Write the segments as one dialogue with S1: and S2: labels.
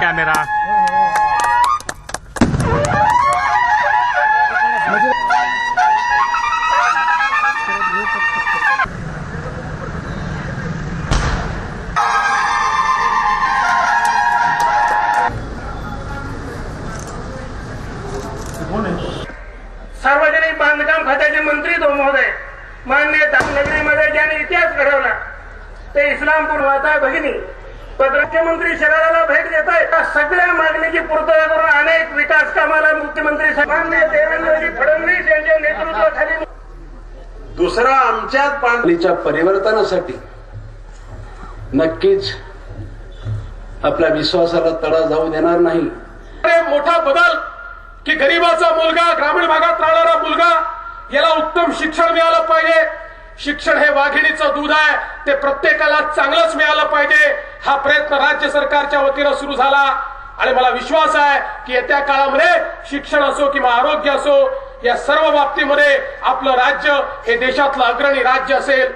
S1: Camera
S2: सार्वजनिक बांधकाम खात्याचे मंत्री तो महोदय. मान्य धामनगरीमध्ये ज्याने इतिहास घडवला ते इस्लामपूर माता भगिनी मुख्यमंत्री शहराला भेट देत आहे त्या सगळ्या मागणीची पूर्तता करून अनेक विकास कामाला मुख्यमंत्री साहेब- माननीय देवेंद्रजी फडणवीस यांच्या नेतृत्वाखाली
S3: दुसरा आमच्यात पाणीच्या परिवर्तनासाठी नक्कीच आपल्या विश्वासाला तडा जाऊ देणार नाही.
S4: अरे मोठा बदल की गरीबाचा मुलगा ग्रामीण भागात राहणारा मुलगा याला उत्तम शिक्षण मिळालं पाहिजे. शिक्षण हे वाघिणीचं दूध आहे. ते प्रत्येकाला चांगलंच मिळालं पाहिजे. हा प्रयत्न राज्य सरकारच्या वतीनं सुरू झाला. आणि मला विश्वास आहे की येत्या काळामध्ये शिक्षण असो किंवा आरोग्य असो या सर्व बाबतीमध्ये आपलं राज्य हे देशातलं अग्रणी राज्य असेल.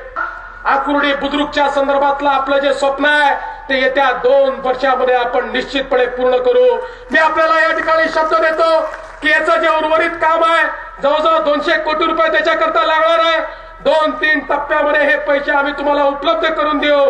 S4: आकुर्डी बुद्रुकच्या संदर्भातलं आपलं जे स्वप्न आहे ते येत्या दोन वर्षामध्ये आपण निश्चितपणे पूर्ण करू. मी आपल्याला या ठिकाणी शब्द देतो की याचं जे उर्वरित काम आहे जवळजवळ दोनशे कोटी रुपये त्याच्याकरता लागणार आहे. दोन तीन टप्प्यामध्ये हे पैसे आम्ही तुम्हाला उपलब्ध करून देऊ.